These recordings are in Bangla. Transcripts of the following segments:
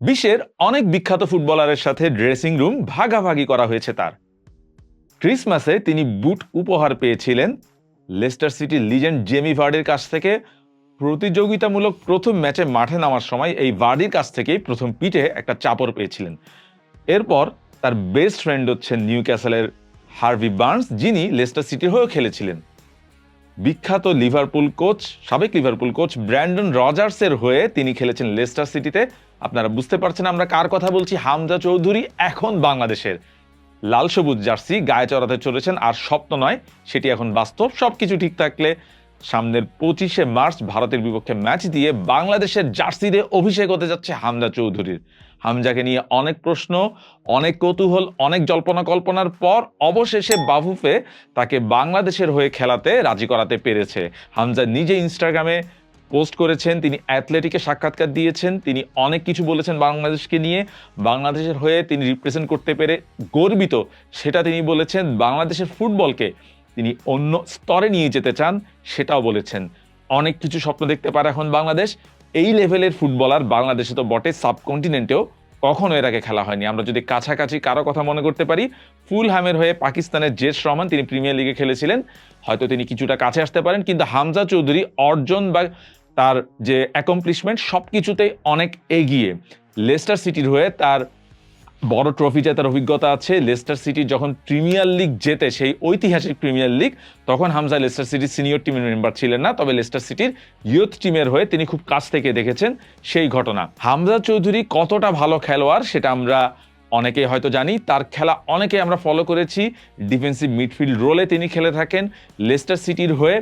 বিশ্বের অনেক বিখ্যাত ফুটবলারের সাথে ড্রেসিং রুম ভাগাভাগি করা হয়েছে তার। ক্রিসমাসে তিনি বুট উপহার পেয়েছিলেন লেস্টার সিটির লিজেন্ড জেমি ভার্ডের কাছ থেকে। প্রতিযোগিতামূলক প্রথম ম্যাচে মাঠে নামার সময় এই ভার্ডির কাছ থেকেই প্রথম পিঠে একটা চাপড় পেয়েছিলেন। এরপর তার বেস্ট ফ্রেন্ড হচ্ছেন নিউ ক্যাসেলের হার্ভি বার্নস, যিনি লেস্টার সিটির হয়েও খেলেছিলেন। বিখ্যাত লিভারপুল কোচ, সাবেক লিভারপুল কোচ ব্র্যান্ডন রজার্সের হয়ে তিনি খেলেছেন লেস্টার সিটিতে। আপনারা বুঝতে পারছেন আমরা কার কথা বলছি? হামজা চৌধুরী এখন বাংলাদেশের। লাল সবুজ জার্সি, গায়ে চড়াতে চলেছেন, আর স্বপ্ন নয়, সেটি এখন বাস্তব। সব কিছু ঠিক থাকলে সামনের পঁচিশে মার্চ ভারতের বিপক্ষে ম্যাচ দিয়ে বাংলাদেশের জার্সিতে অভিষেক হতে যাচ্ছে হামজা চৌধুরীর। হামজাকে নিয়ে অনেক প্রশ্ন, অনেক কৌতূহল, অনেক জল্পনা কল্পনার পর অবশেষে বাফুফে তাকে বাংলাদেশের হয়ে খেলাতে রাজি করাতে পেরেছে। হামজা নিজে ইনস্টাগ্রামে পোস্ট করেছেন, তিনি অ্যাথলেটিকে সাক্ষাৎকার দিয়েছেন, তিনি অনেক কিছু বলেছেন বাংলাদেশকে নিয়ে। বাংলাদেশের হয়ে তিনি রিপ্রেজেন্ট করতে পেরে গর্বিত, সেটা তিনি বলেছেন, বাংলাদেশের ফুটবলকে তিনি অন্য স্তরে নিয়ে যেতে চান, সেটাও বলেছেন। অনেক কিছু স্বপ্ন দেখতে পারে এখন বাংলাদেশ এই লেভেলের ফুটবলার বাংলাদেশে তো বটে সাবকন্টিনেন্টেও, কখনো এর আগে খেলা হয়নি। আমরা যদি কাছাকাছি কারও কথা মনে করতে পারি ফুল হ্যামের হয়ে পাকিস্তানের জেস রহমান, তিনি প্রিমিয়ার লিগে খেলেছিলেন। হয়তো তিনি কিছুটা কাছে আসতে পারেন, কিন্তু হামজা চৌধুরী, অর্জন বা তার যে অ্যাকমপ্লিশমেন্ট সব কিছুতেই অনেক এগিয়ে। লেস্টার সিটির হয়ে তার বড় ট্রফি জেতার অভিজ্ঞতা আছে। লেস্টার সিটি যখন প্রিমিয়ার লিগ জেতে সেই ঐতিহাসিক প্রিমিয়ার লিগ তখন হামজা লেস্টার সিটির সিনিয়র টিমের মেম্বার ছিলেন না, তবে লেস্টার সিটির ইয়ুথ টিমের হয়ে তিনি খুব কাছ থেকে দেখেছেন সেই ঘটনা। হামজা চৌধুরী কতটা ভালো খেলোয়াড় সেটা আমরা অনেকেই হয়তো জানি, তার খেলা অনেকে আমরা ফলো করেছি। ডিফেন্সিভ মিডফিল্ড রোলে তিনি খেলে থাকেন। লেস্টার সিটির হয়ে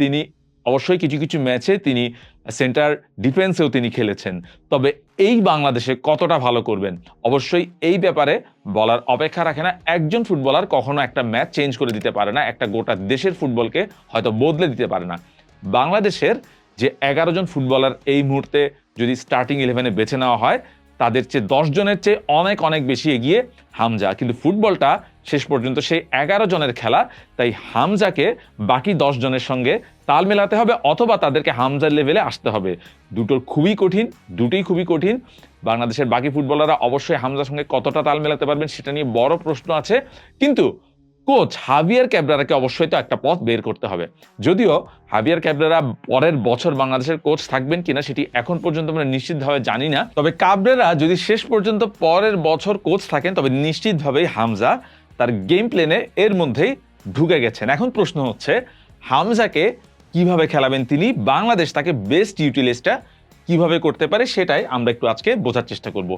তিনি অবশ্যই কিছু কিছু ম্যাচে তিনি সেন্টার ডিফেন্সেও তিনি খেলেছেন। তবে এই বাংলাদেশে কতটা ভালো করবেন? অবশ্যই এই ব্যাপারে বলার অপেক্ষা রাখে না। একজন ফুটবলার কখনো একটা ম্যাচ চেঞ্জ করে দিতে পারে না, একটা গোটা দেশের ফুটবলকে হয়তো বদলে দিতে পারে না। বাংলাদেশের যে এগারো জন ফুটবলার এই মুহূর্তে যদি স্টার্টিং ইলেভেনে বেছে নেওয়া হয়, তাদের চেয়ে দশ জনের চেয়ে অনেক অনেক বেশি এগিয়ে হামজা। কিন্তু ফুটবলটা শেষ পর্যন্ত সেই এগারো জনের খেলা, তাই হামজাকে বাকি দশ জনের সঙ্গে তাল মেলাতে হবে অথবা তাদেরকে হামজার লেভেলে আসতে হবে। দুটোর খুবই কঠিন, দুটোই খুবই কঠিন। বাংলাদেশের বাকি ফুটবলাররা অবশ্যই হামজার সঙ্গে কতটা তাল মেলাতে পারবেন সেটা নিয়ে বড় প্রশ্ন আছে। কিন্তু কোচ হাভিয়ার ক্যাবরারাকে অবশ্যই তো একটা পথ বের করতে হবে। যদিও হাভিয়ার ক্যাবরারা পরের বছর বাংলাদেশের কোচ থাকবেন কিনা সেটি এখন পর্যন্ত আমরা নিশ্চিতভাবে জানি না। তবে কাবরেরা যদি শেষ পর্যন্ত পরের বছর কোচ থাকেন, তবে নিশ্চিতভাবেই হামজা তার গেম প্লেনে এর মধ্যেই ঢুকে গেছেন। এখন প্রশ্ন হচ্ছে, হামজাকে কীভাবে খেলাবেন তিনি, বাংলাদেশ তাকে বেস্ট ইউটিলাইজটা কীভাবে করতে পারে সেটাই আমরা একটু আজকে বোঝার চেষ্টা করব।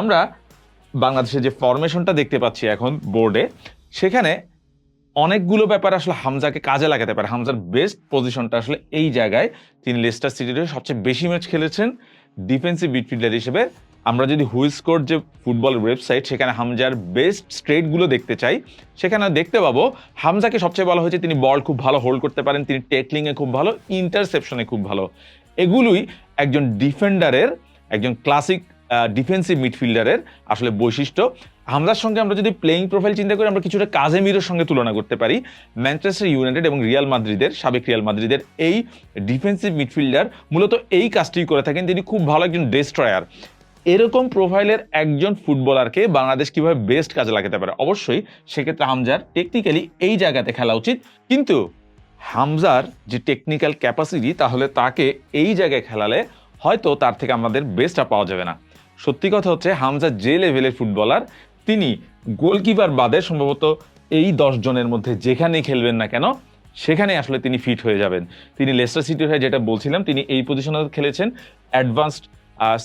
আমরা বাংলাদেশের যে ফরমেশনটা দেখতে পাচ্ছি এখন বোর্ডে সেখানে অনেকগুলো ব্যাপার আসলে হামজাকে কাজে লাগাতে পারে। হামজার বেস্ট পজিশনটা আসলে এই জায়গায় তিনি লেস্টার সিটির সবচেয়ে বেশি ম্যাচ খেলেছেন ডিফেন্সিভ মিডফিল্ডার হিসেবে আমরা যদি হুইল স্কোর যে ফুটবল ওয়েবসাইট সেখানে হামজার বেস্ট স্ট্রেটগুলো দেখতে চাই, সেখানে দেখতে পাবো, হামজাকে সবচেয়ে ভালো হয়েছে তিনি বল খুব ভালো হোল্ড করতে পারেন, তিনি টেকলিংয়ে খুব ভালো ইন্টারসেপশনে খুব ভালো। এগুলোই একজন ডিফেন্ডারের একজন ক্লাসিক ডিফেন্সিভ মিডফিল্ডারের আসলে বৈশিষ্ট্য। হামজার সঙ্গে আমরা যদি প্লেইং প্রোফাইল চিন্তা করি, আমরা কিছুটা কাজেমিরোর সঙ্গে তুলনা করতে পারি। ম্যানচেস্টার ইউনাইটেড এবং রিয়াল মাদ্রিদের সাবেক রিয়াল মাদ্রিদের এই ডিফেন্সিভ মিডফিল্ডার মূলত এই কাজটি করে থাকেন। তিনি খুব ভালো একজন ডেস্ট্রয়ার এরকম প্রোফাইলের একজন ফুটবলারকে বাংলাদেশ কীভাবে বেস্ট কাজে লাগাতে পারে? অবশ্যই সেক্ষেত্রে হামজার টেকনিক্যালি এই জায়গাতে খেলা উচিত। কিন্তু হামজার যে টেকনিক্যাল ক্যাপাসিটি তাহলে তাকে এই জায়গায় খেলালে হয়তো তার থেকে আমাদের বেস্টটা পাওয়া যাবে না। সত্যি কথা হচ্ছে, হামজা যে লেভেলের ফুটবলার তিনি গোলকিপার বাদে সম্ভবত এই জনের মধ্যে যেখানেই খেলবেন না কেন সেখানে আসলে তিনি ফিট হয়ে যাবেন। তিনি লেস্টার সিটির হয়ে যেটা বলছিলাম, তিনি এই পজিশনে খেলেছেন অ্যাডভান্সড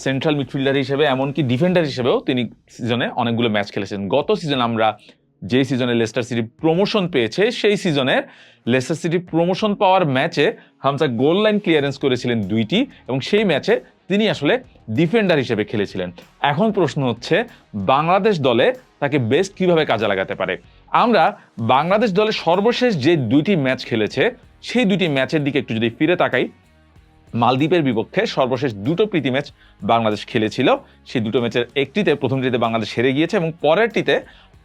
সেন্ট্রাল মিডফিল্ডার হিসেবে, এমনকি ডিফেন্ডার হিসেবেও তিনি সিজনে অনেকগুলো ম্যাচ খেলেছেন। গত সিজন আমরা যে সিজনে লেস্টার সিটি প্রমোশন পেয়েছে, সেই সিজনের লেস্টার সিটি প্রমোশন পাওয়ার ম্যাচে হামজা গোল লাইন ক্লিয়ারেন্স করেছিলেন দুইটি এবং সেই ম্যাচে তিনি আসলে ডিফেন্ডার হিসেবে খেলেছিলেন। এখন প্রশ্ন হচ্ছে, বাংলাদেশ দলে তাকে বেস্ট কীভাবে কাজে লাগাতে পারে? আমরা বাংলাদেশ দলে সর্বশেষ যে দুইটি ম্যাচ খেলেছে, সেই দুইটি ম্যাচের দিকে একটু যদি ফিরে তাকাই মালদ্বীপের বিপক্ষে সর্বশেষ দুটো প্রীতি ম্যাচ বাংলাদেশ খেলেছিল। সেই দুটো ম্যাচের একটিতে প্রথমটিতে বাংলাদেশ হেরে গিয়েছে এবং পরেরটিতে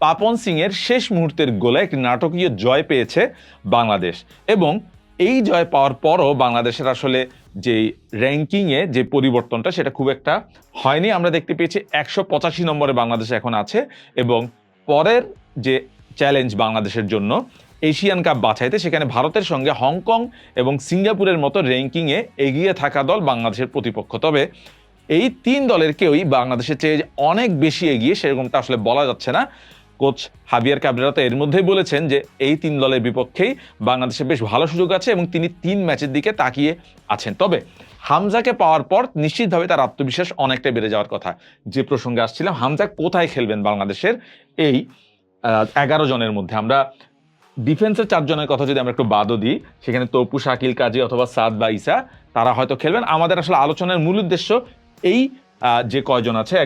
পাপন সিং এর শেষ মুহূর্তের গোলে একটি নাটকীয় জয় পেয়েছে বাংলাদেশ। এবং এই জয় পাওয়ার পরও বাংলাদেশের আসলে যে র্যাঙ্কিংয়ে যে পরিবর্তনটা, সেটা খুব একটা হয়নি। আমরা দেখতে পেয়েছি একশো পঁচাশি নম্বরে বাংলাদেশ এখন আছে এবং পরের যে চ্যালেঞ্জ বাংলাদেশের জন্য এশিয়ান কাপ বাছাইতে, সেখানে ভারতের সঙ্গে হংকং এবং সিঙ্গাপুরের মতো র্যাঙ্কিংয়ে এগিয়ে থাকা দল বাংলাদেশের প্রতিপক্ষ। তবে এই তিন দলের কেউই বাংলাদেশের চেয়ে অনেক বেশি এগিয়ে, সেরকমটা আসলে বলা যাচ্ছে না। কোচ হাবিয়ার কাবরেরা তো এর মধ্যেই বলেছেন যে, এই তিন দলের বিপক্ষেই বাংলাদেশের বেশ ভালো সুযোগ আছে এবং তিনি তিন ম্যাচের দিকে তাকিয়ে আছেন। তবে হামজাকে পাওয়ার পর নিশ্চিতভাবে তার আত্মবিশ্বাস অনেকটাই বেড়ে যাওয়ার কথা যে প্রসঙ্গে আসছিলাম। হামজা কোথায় খেলবেন বাংলাদেশের এই এগারো জনের মধ্যে? আমরা ডিফেন্সের চারজনের কথা যদি আমরা একটু বাদও দিই, সেখানে তপু, শাকিল, কাজী অথবা সাদ বা ইসা তারা হয়তো খেলবেন। আমাদের আসলে আলোচনার মূল উদ্দেশ্য এই যে কয়জন আছে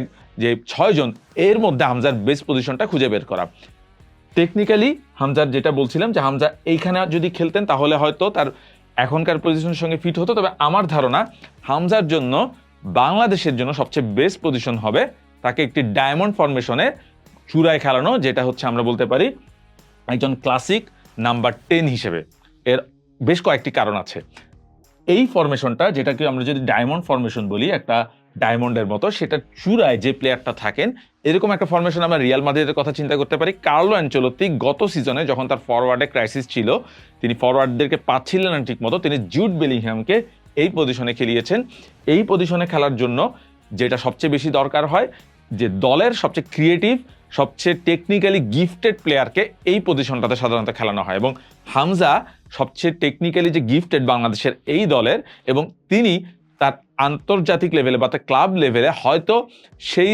যে ছয়জন, এর মধ্যে হামজার বেস্ট পজিশনটা খুঁজে বের করা। টেকনিক্যালি হামজার যেটা বলছিলাম যে হামজা এইখানে যদি খেলতেন, তাহলে হয়তো তার এখনকার পজিশনের সঙ্গে ফিট হতো। তবে আমার ধারণা, হামজার জন্য বাংলাদেশের জন্য সবচেয়ে বেস্ট পজিশন হবে তাকে একটি ডায়মন্ড ফরমেশনে চূড়ায় খেলানো, যেটা হচ্ছে আমরা বলতে পারি একজন ক্লাসিক নাম্বার টেন হিসেবে। এর বেশ কয়েকটি কারণ আছে। এই ফরমেশনটা যেটাকে আমরা যদি ডায়মন্ড ফরমেশন বলি, একটা ডায়মন্ডের মতো সেটা চূড়ায় যে প্লেয়ারটা থাকেন, এরকম একটা ফরমেশন আমরা রিয়াল মাদ্রিদের কথা চিন্তা করতে পারি। কার্লো অ্যাঞ্চলতি গত সিজনে যখন তার ফরওয়ার্ডে ক্রাইসিস ছিল, তিনি ফরওয়ার্ডদেরকে পাচ্ছিলেন না ঠিক মতো তিনি জুট বেলিংহ্যামকে এই পজিশনে খেলিয়েছেন। এই পজিশনে খেলার জন্য যেটা সবচেয়ে বেশি দরকার হয়, যে দলের সবচেয়ে ক্রিয়েটিভ সবচেয়ে টেকনিক্যালি গিফটেড প্লেয়ারকে এই পজিশনটাতে সাধারণত খেলানো হয় এবং হামজা সবচেয়ে টেকনিক্যালি যে গিফটেড বাংলাদেশের এই দলের এবং তিনি তার আন্তর্জাতিক লেভেলে বা তার ক্লাব লেভেলে হয়তো সেই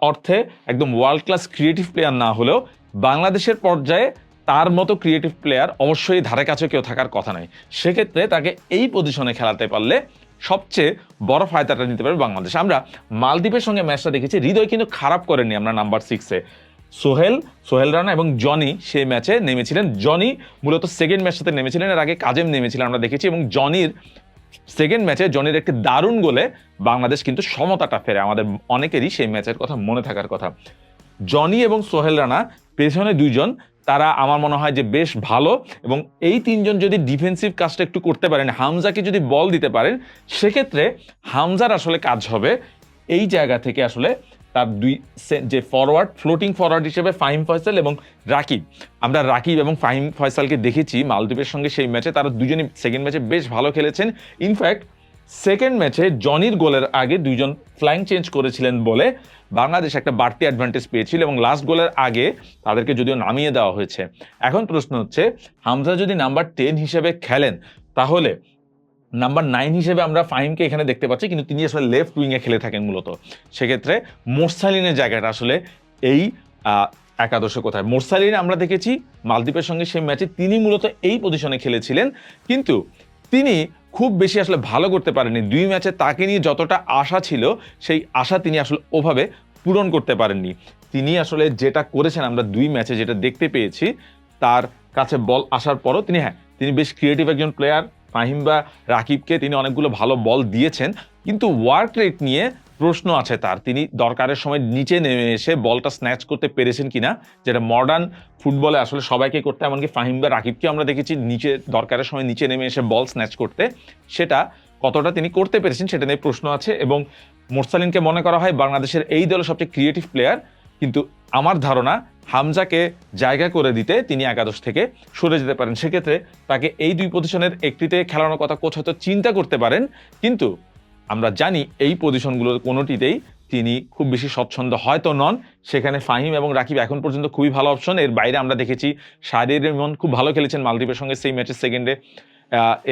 অর্থে একদম ওয়ার্ল্ড ক্লাস ক্রিয়েটিভ প্লেয়ার না হলেও বাংলাদেশের পর্যায়ে তার মতো ক্রিয়েটিভ প্লেয়ার অবশ্যই ধারে কাছে কেউ থাকার কথা নাই সেক্ষেত্রে তাকে এই পজিশনে খেলাতে পারলে সবচেয়ে বড় ফায়দাটা নিতে পারবে বাংলাদেশ। আমরা মালদ্বীপের সঙ্গে ম্যাচটা দেখেছি, হৃদয় কিন্তু খারাপ করেনি আমরা নাম্বার সিক্সে সোহেল সোহেল রানা এবং জনি সেই ম্যাচে নেমেছিলেন। জনি মূলত সেকেন্ড ম্যাচটাতে নেমেছিলেন, এর আগে কাজেম নেমেছিলেন আমরা দেখেছি এবং জনির সেকেন্ড ম্যাচে জনির একটি দারুণ গোলে বাংলাদেশ কিন্তু সমতাটা ফেরে। আমাদের অনেকেরই সেই ম্যাচের কথা মনে থাকার কথা। জনি এবং সোহেল রানা পেছনে দুইজন তারা আমার মনে হয় যে বেশ ভালো এবং এই তিনজন যদি ডিফেন্সিভ কাজটা একটু করতে পারেন, হামজাকে যদি বল দিতে পারেন, সেক্ষেত্রে হামজার আসলে কাজ হবে এই জায়গা থেকে আসলে তার দুই যে ফরওয়ার্ড ফ্লোটিং ফরওয়ার্ড হিসেবে ফাহিম ফয়সাল এবং রাকিব। আমরা রাকিব এবং ফাহিম ফয়সালকে দেখেছি, মালদ্বীপের সঙ্গে সেই ম্যাচে তারা দুজনই সেকেন্ড ম্যাচে বেশ ভালো খেলেছেন। ইনফ্যাক্ট সেকেন্ড ম্যাচে জনির গোলের আগে দুইজন ফ্ল্যাং চেঞ্জ করেছিলেন বলে বাংলাদেশ একটা বাড়তি অ্যাডভান্টেজ পেয়েছিল এবং লাস্ট গোলের আগে তাদেরকে যদিও নামিয়ে দেওয়া হয়েছে। এখন প্রশ্ন হচ্ছে, হামজা যদি নাম্বার টেন হিসেবে খেলেন, তাহলে নাম্বার নাইন হিসেবে আমরা ফাহিমকে এখানে দেখতে পাচ্ছি, কিন্তু তিনি আসলে লেফট উইংয়ে খেলে থাকেন মূলত। সেক্ষেত্রে মোরসালিনের জায়গাটা আসলে এই একাদশে কোথায়। মোরসালিন আমরা দেখেছি মালদ্বীপের সঙ্গে সেই ম্যাচে তিনি মূলত এই পজিশনে খেলেছিলেন, কিন্তু তিনি খুব বেশি আসলে ভালো করতে পারেনি। দুই ম্যাচে তাকে নিয়ে যতটা আশা ছিল, সেই আশা তিনি আসলে ওভাবে পূরণ করতে পারেননি। তিনি আসলে যেটা করেছেন, আমরা দুই ম্যাচে যেটা দেখতে পেয়েছি, তার কাছে বল আসার পরও তিনি হ্যাঁ তিনি বেশ ক্রিয়েটিভ একজন প্লেয়ার ফাহিম বা রাকিবকে তিনি অনেকগুলো ভালো বল দিয়েছেন। কিন্তু ওয়ার্ক রেট নিয়ে প্রশ্ন আছে তার। তিনি দরকারের সময় নিচে নেমে এসে বলটা স্ন্যাচ করতে পেরেছেন কিনা, যেটা মডার্ন ফুটবলে আসলে সবাইকে করতে এমনকি ফাহিম বা রাকিবকে আমরা দেখেছি নিচে, দরকারের সময় নিচে নেমে এসে বল স্ন্যাচ করতে। সেটা কতটা তিনি করতে পেরেছেন সেটা নিয়ে প্রশ্ন আছে এবং মোরসালিনকে মনে করা হয় বাংলাদেশের এই দলের সবচেয়ে ক্রিয়েটিভ প্লেয়ার কিন্তু আমার ধারণা হামজাকে জায়গা করে দিতে তিনি একাদশ থেকে সরে যেতে পারেন। সেক্ষেত্রে তাকে এই দুই পজিশনের একটিতে খেলানোর কথা কোচ হয়তো চিন্তা করতে পারেন, কিন্তু আমরা জানি এই পজিশনগুলোর কোনোটিতেই তিনি খুব বেশি স্বচ্ছন্দ হয়তো নন। সেখানে ফাহিম এবং রাকিব এখন পর্যন্ত খুবই ভালো অপশন এর বাইরে আমরা দেখেছি শাহরির রেমন খুব ভালো খেলেছেন মালদ্বীপের সঙ্গে সেই ম্যাচের সেকেন্ডে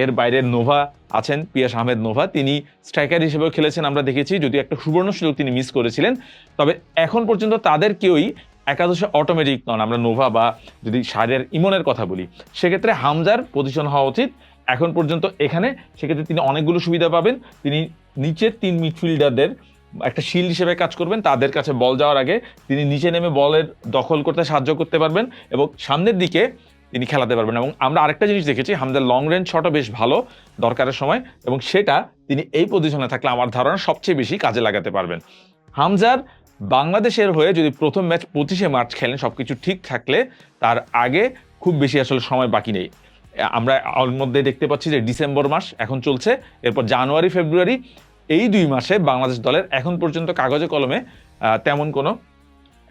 এর বাইরে নোভা আছেন, পিয়াস আহমেদ নোভা। তিনি স্ট্রাইকার হিসেবেও খেলেছেন, আমরা দেখেছি। যদি একটা সুবর্ণ সুযোগ তিনি মিস করেছিলেন, তবে এখন পর্যন্ত তাদের কেউই একাদশে অটোমেটিক নন। আমরা নোভা বা যদি সারের ইমনের কথা বলি, সেক্ষেত্রে হামজার পজিশন হওয়া উচিত। এখন পর্যন্ত এখানে, সেক্ষেত্রে তিনি অনেকগুলো সুবিধা পাবেন। তিনি নিচের তিন মিডফিল্ডারদের একটা শিল্ড হিসেবে কাজ করবেন। তাদের কাছে বল যাওয়ার আগে তিনি নিচে নেমে বলের দখল করতে সাহায্য করতে পারবেন এবং সামনের দিকে তিনি খেলাতে পারবেন। এবং আমরা আরেকটা জিনিস দেখেছি হামজার লং রেঞ্জ শটও বেশ ভালো দরকারের সময় এবং সেটা তিনি এই পজিশনে থাকলে আমার ধারণা সবচেয়ে বেশি কাজে লাগাতে পারবেন। হামজার বাংলাদেশের হয়ে যদি প্রথম ম্যাচ পঁচিশে মার্চ খেলেন সব কিছু ঠিক থাকলে তার আগে খুব বেশি আসলে সময় বাকি নেই। আমরা মধ্যে দেখতে পাচ্ছি যে ডিসেম্বর মাস এখন চলছে, এরপর জানুয়ারি, ফেব্রুয়ারি, এই দুই মাসে বাংলাদেশ দলের এখন পর্যন্ত কাগজে কলমে তেমন কোনো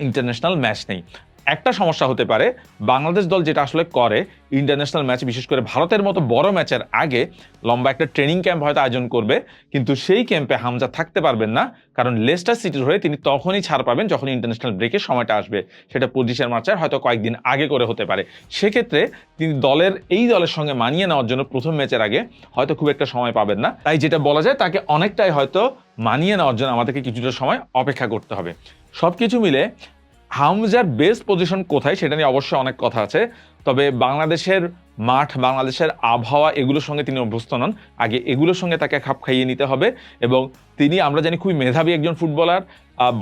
ইন্টারন্যাশনাল ম্যাচ নেই। একটা সমস্যা হতে পারে। বাংলাদেশ দল যেটা আসলে করে ইন্টারন্যাশনাল ম্যাচ বিশেষ করে ভারতের মতো বড় ম্যাচের আগে লম্বা একটা ট্রেনিং ক্যাম্প হয়তো আয়োজন করবে। কিন্তু সেই ক্যাম্পে হামজা থাকতে পারবেন না। কারণ লেস্টার সিটির হয়ে তিনি তখনই ছাড় পাবেন যখন ইন্টারন্যাশনাল ব্রেকের সময়টা আসবে। সেটা পঁচিশের মার্চের হয়তো কয়েকদিন আগে করে হতে পারে। সেক্ষেত্রে তিনি দলের, এই দলের সঙ্গে মানিয়ে নেওয়ার জন্য প্রথম ম্যাচের আগে হয়তো খুব একটা সময় পাবেন না। তাই যেটা বলা যায়, তাকে অনেকটাই হয়তো মানিয়ে নেওয়ার জন্য আমাদেরকে কিছুটা সময় অপেক্ষা করতে হবে। সব কিছু মিলে হামজার বেস্ট পজিশন কোথায় সেটা নিয়ে অবশ্যই অনেক কথা আছে। তবে বাংলাদেশের মাঠ, বাংলাদেশের আবহাওয়া এগুলোর সঙ্গে তিনি অভ্যস্ত নন। আগে এগুলোর সঙ্গে তাকে খাপ খাইয়ে নিতে হবে এবং তিনি, আমরা জানি, খুবই মেধাবী একজন ফুটবলার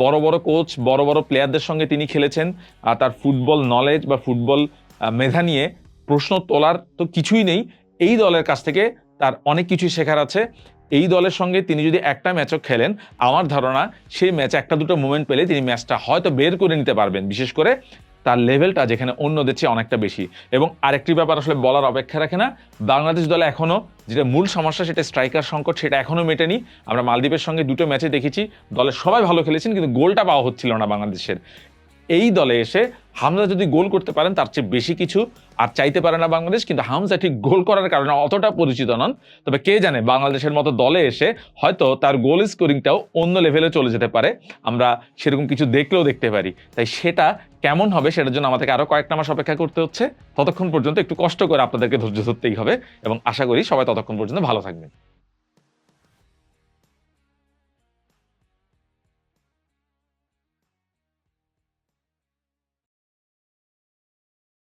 বড় বড় কোচ বড় বড় প্লেয়ারদের সঙ্গে তিনি খেলেছেন। আর তার ফুটবল নলেজ বা ফুটবল মেধা নিয়ে প্রশ্ন তোলার তো কিছুই নেই। এই দলের কাছ থেকে তার অনেক কিছুই শেখার আছে। এই দলের সঙ্গে তিনি যদি একটা ম্যাচও খেলেন, আমার ধারণা সেই ম্যাচে একটা দুটো মুভমেন্ট পেলে তিনি ম্যাচটা হয়তো বের করে নিতে পারবেন। বিশেষ করে তার লেভেলটা যেখানে অন্যদের চেয়ে অনেকটা বেশি। এবং আরেকটি ব্যাপার আসলে বলার অপেক্ষা রাখে না, বাংলাদেশ দলে এখনও যেটা মূল সমস্যা সেটা স্ট্রাইকার সংকট, সেটা এখনও মেটেনি। আমরা মালদ্বীপের সঙ্গে দুটো ম্যাচে দেখেছি দলের সবাই ভালো খেলেছেন, কিন্তু গোলটা পাওয়া হচ্ছিল না বাংলাদেশের। এই দলে এসে হামজা যদি গোল করতে পারেন, তার চেয়ে বেশি কিছু আর চাইতে পারে না বাংলাদেশ, কিন্তু হামজা ঠিক গোল করার কারণে অতটা পরিচিত নন। তবে কে জানে, বাংলাদেশের মতো দলে এসে হয়তো তার গোল স্কোরিংটাও অন্য লেভেলে চলে যেতে পারে। আমরা সেরকম কিছু দেখলেও দেখতে পারি। তাই সেটা কেমন হবে, সেটার জন্য আমাদেরকে আরও কয়েকটা মাস অপেক্ষা করতে হচ্ছে। ততক্ষণ পর্যন্ত একটু কষ্ট করে আপনাদেরকে ধৈর্য ধরতেই হবে। এবং আশা করি সবাই ততক্ষণ পর্যন্ত ভালো থাকবেন।